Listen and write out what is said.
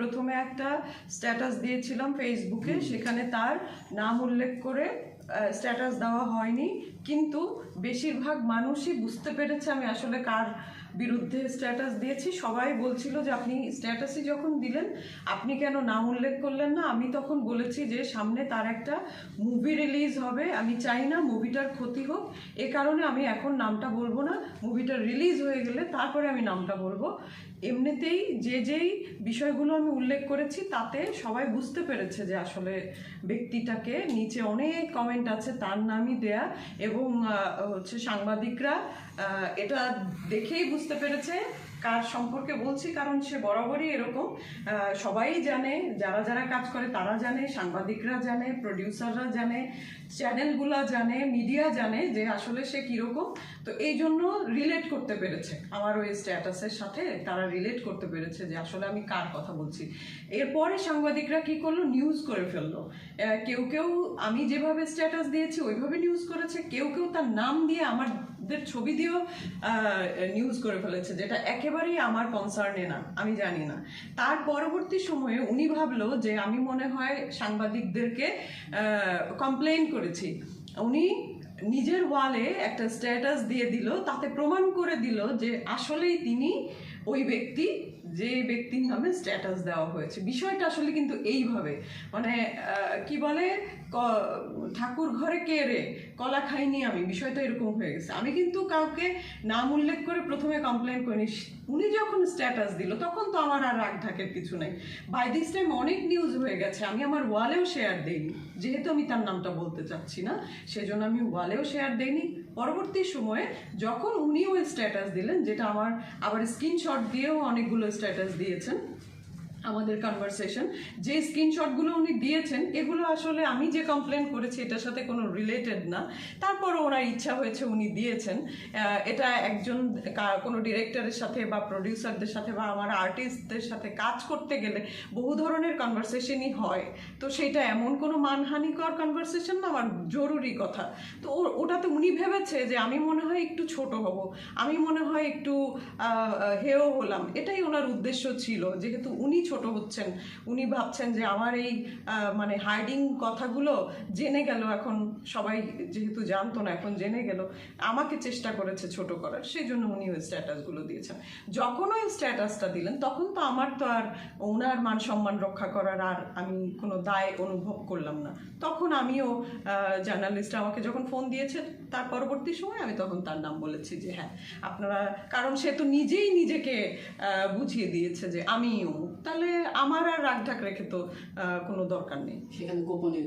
প্রথমে একটা স্ট্যাটাস দিয়েছিলাম ফেসবুকে সেখানে তার নাম উল্লেখ করে স্ট্যাটাস দেওয়া হয়নি। কিন্তু বেশিরভাগ মানুষই বুঝতে পেরেছে আমি আসলে কার বিরুদ্ধে স্ট্যাটাস দিয়েছি। সবাই বলছিল যে আপনি স্ট্যাটাসই যখন দিলেন, আপনি কেন নাম উল্লেখ করলেন না? আমি তখন বলেছি যে সামনে তার একটা মুভি রিলিজ হবে। আমি চাই না মুভিটার ক্ষতি হোক। এ কারণে আমি এখন নামটা বলব না। মুভিটা রিলিজ হয়ে গেলে তারপরে আমি নামটা বলব। এমনিতেই যে যেই বিষয়গুলো আমি উল্লেখ করেছি, তাতে সবাই বুঝতে পেরেছে যে আসলে ব্যক্তিটাকে নিচে অনেক কমেন্ট আছে, তার নামই দেয়া এবং হচ্ছে সাংবাদিকরা এটা দেখেই বুঝতে পেরেছে? কার সম্পর্কে বলছি, কারণ সে বরাবরই এরকম। সবাই জানে, যারা যারা কাজ করে তারা জানে, সাংবাদিকরা জানে প্রডিউসাররা জানে চ্যানেলগুলা জানে মিডিয়া জানে যে আসলে সে কীরকম। তো এই জন্য রিলেট করতে পেরেছে। আমার ওই স্ট্যাটাসের সাথে তারা রিলেট করতে পেরেছে যে আসলে আমি কার কথা বলছি। এরপরে সাংবাদিকরা কি করল? নিউজ করে ফেলল। কেউ কেউ আমি যেভাবে স্ট্যাটাস দিয়েছি ওইভাবে নিউজ করেছে। কেউ কেউ তার নাম দিয়ে আমাদের ছবি দিয়েও নিউজ করে ফেলেছে, যেটা একেবারেই আমার কনসার্নে না, আমি জানি না। তার পরবর্তী সময়ে উনি ভাবলো যে আমি মনে হয় সাংবাদিকদেরকে কমপ্লেন করেছি। উনি নিজের ওয়ালে একটা স্ট্যাটাস দিয়ে দিল, তাতে প্রমাণ করে দিল যে আসলেই তিনি ওই ব্যক্তি যে ব্যক্তির নামে স্ট্যাটাস দেওয়া হয়েছে। বিষয়টা আসলে কিন্তু এইভাবে। মানে কি বলে? ঠাকুর ঘরে কে রে? কলা খাইনি আমি। বিষয়টা এরকম হয়ে গেছে। আমি কিন্তু কাউকে নাম উল্লেখ করে প্রথমে কমপ্লেন করিনি। উনি যখন স্ট্যাটাস দিল, তখন তো আমার আর রাগ ঢাকের কিছু নাই। বাই দিস টাইম অনেক নিউজ হয়ে গেছে। আমি আমার ওয়ালেও শেয়ার দেইনি। যেহেতু আমি তার নামটা বলতে চাচ্ছি না, সেজন্য আমি ওয়ালেও শেয়ার দেইনি। পরবর্তী সময়ে যখন উনি ওই স্ট্যাটাস দিলেন, যেটা আমার আবার স্ক্রিনশট দিয়েও অনেকগুলো স্ট্যাটাস দিয়েছেন। আমাদের কনভারসেশন যে স্ক্রিনশটগুলো উনি দিয়েছেন, এগুলো আসলে আমি যে কমপ্লেন করেছি এটার সাথে কোনো রিলেটেড না। তারপরও ওনার ইচ্ছা হয়েছে উনি দিয়েছেন। এটা একজন কোনো ডিরেক্টরের সাথে বা প্রডিউসারদের সাথে বা আমার আর্টিস্টদের সাথে কাজ করতে গেলে বহু ধরনের কনভারসেশনই হয়। তো সেটা এমন কোনো মানহানিকর কনভারসেশন না, আমার জরুরি কথা। তো ওটাতে উনি ভেবেছে যে আমি মনে হয় একটু ছোট হব। আমি মনে হয় একটু হেয় হলাম। এটাই ওনার উদ্দেশ্য ছিল। যেহেতু উনি ছোট হচ্ছেন। উনি ভাবছেন যে আমার এই মানে হাইডিং কথাগুলো জেনে গেল এখন সবাই যেহেতু জানতো না, এখন জেনে গেল। আমাকে চেষ্টা করেছে ছোট করার সেই জন্য উনি ওই স্ট্যাটাসগুলো দিয়েছেন। যখন ওই স্ট্যাটাসটা দিলেন, তখন তো আমার তো আর ওনার মান সম্মান রক্ষা করার আর আমি কোনো দায় অনুভব করলাম না। তখন আমিও জার্নালিস্ট আমাকে যখন ফোন দিয়েছে তার পরবর্তী সময় আমি তখন তার নাম বলেছি যে হ্যাঁ আপনারা, কারণ সে তো নিজেই নিজেকে বুঝিয়ে দিয়েছে যে আমি তাহলে আমার আর রাগ ঢাক রেখে তো কোনো দরকার নেই। সেখানে গোপনে